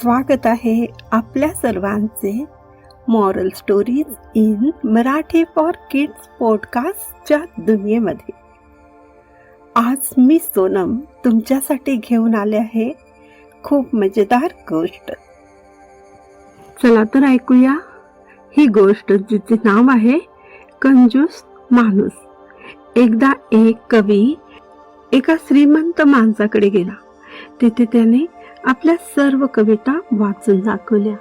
स्वागत आहे आपल्या सर्वांचे moral stories in Marathi for kids पॉडकास्टच्या दुनियेमध्ये. आज मी सोनम तुमच्यासाठी घेऊन आले आहे खूप मजेदार गोष्ट. चला तर ऐकूया. ही गोष्ट जिचे नाव आहे कंजूस माणूस. एकदा एक कवी एका श्रीमंत माणसाकडे गेला. तिथे त्याने आपल्या सर्व कविता वाचून दाखवल्या.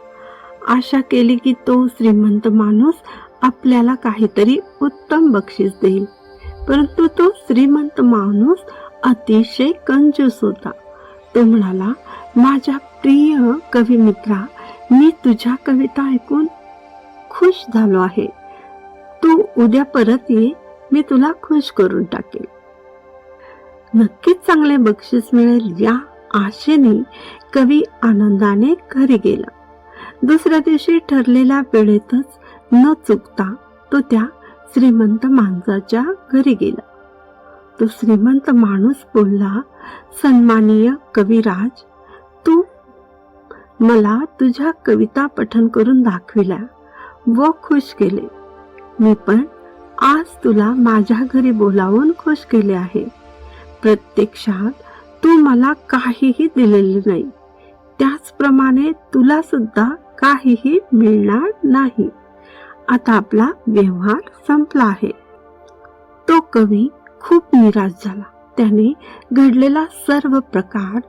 आशा केली की तो श्रीमंत माणूस आपल्याला काहीतरी उत्तम बक्षीस देईल. परंतु तो श्रीमंत माणूस अतिशय कंजूस होता. तो म्हणाला माझ्या प्रिय कवी मित्रा मी तुझ्या कविता ऐकून खुश झालो आहे. तू उद्या परत ये मी तुला खुश करून टाकेल. नक्कीच चांगले बक्षीस मिळेल या आशेने कवी आनंदाने घरी गेला. दुसऱ्या दिवशी ठरलेल्या वेळेतच न चुकता तो त्या श्रीमंत माणसाच्या घरी गेला. तो श्रीमंत माणूस बोलला सन्मानीय कविराज तू मला तुझ्या कविता पठन करून दाखविल्या व खुश केले. मी पण आज तुला माझ्या घरी बोलावून खुश केले आहे. प्रत्यक्षात तू मला काहीही दिलेले नाही. त्याचप्रमाणे तुला सुद्धा काहीही मिळणार नाही. आता आपला व्यवहार संपला आहे. तो कवी खूप निराश झाला. त्याने घडलेला सर्व प्रकार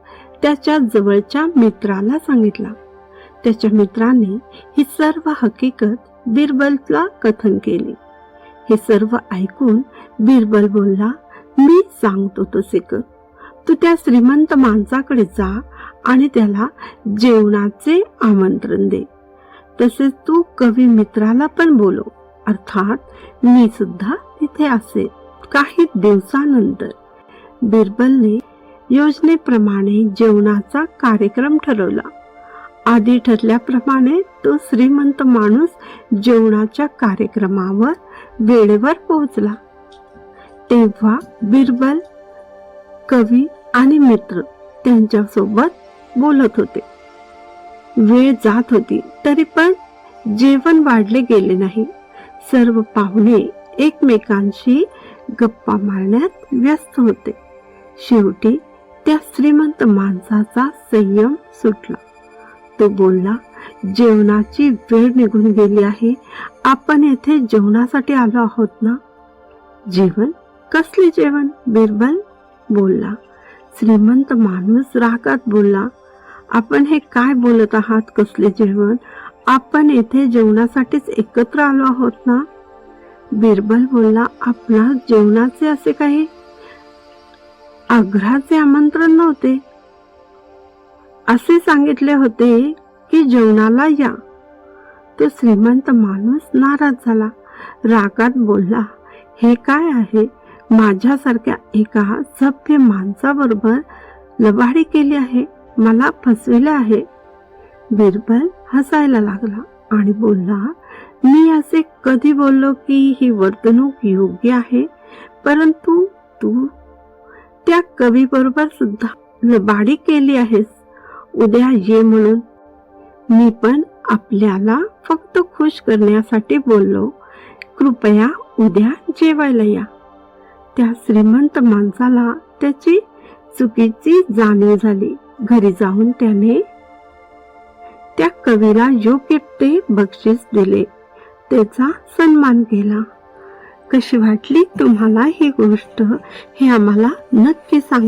त्याच्या जवळच्या मित्राला सांगितला. त्याच्या मित्राने ही सर्व हकीकत बिरबलला कथन केली. हे सर्व ऐकून बिरबल बोलला मी सांगतो तसे कर. तू त्या श्रीमंत माणसाकडे जा आणि त्याला जेवणाचे आमंत्रण दे. तसेच तू कवी मित्राला पण बोलव. अर्थात मी सुद्धा तिथे असे काही दिवसानंतर. बिरबलने योजनेप्रमाणे जेवणाचा कार्यक्रम ठरवला. आधी ठरल्याप्रमाणे तो श्रीमंत माणूस जेवणाच्या कार्यक्रमावर वेळेवर पोहोचला. तेव्हा बिरबल कवी आणि मित्र त्यांच्यासोबत बोलत होते. वेळ जात होती तरी पण जेवण वाढले गेले नाही. सर्व पाहुणे एकमेकांशी गप्पा मारण्यात व्यस्त होते. शेवटी त्या श्रीमंत माणसाचा संयम सुटला. तो बोलला जेवणाची वेळ निघून गेली आहे. आपण येथे जेवणासाठी आलो आहोत ना? जेवण? कसले जेवण बिरबल? बोलला. श्रीमंत माणूस रागात बोलला आपण हे काय बोलत आहात कसले जेवण आपण येथे जेवणासाठीच एकत्र आलो आहोत ना? बिरबल बोलला आपणास जेवणाचे असे काही आग्रहाचे आमंत्रण नव्हते. असे सांगितले होते की जेवणाला या. तो श्रीमंत माणूस नाराज झाला रागात बोलला हे काय आहे? माझ्यासारख्या एका सभ्य माणसाबरोबर लबाडी केली आहे मला फसविले आहे. बिरबल हसायला लागला आणि बोलला मी असे कधी बोललो की ही वर्तणूक योग्य आहे? परंतु तू त्या कवी बरोबर सुद्धा लबाडी केली आहेस. उद्या ये म्हणून. मी पण आपल्याला फक्त खुश करण्यासाठी बोललो. कृपया उद्या जेवायला या. त्या श्रीमंत माणसाला त्याची चुकीची जाणीव झाली. घरी जाऊन त्याने त्या कवीला योग्य ते बक्षीस दिले. त्याचा सन्मान केला. कशी वाटली तुम्हाला ही गोष्ट हे आम्हाला नक्की सांग.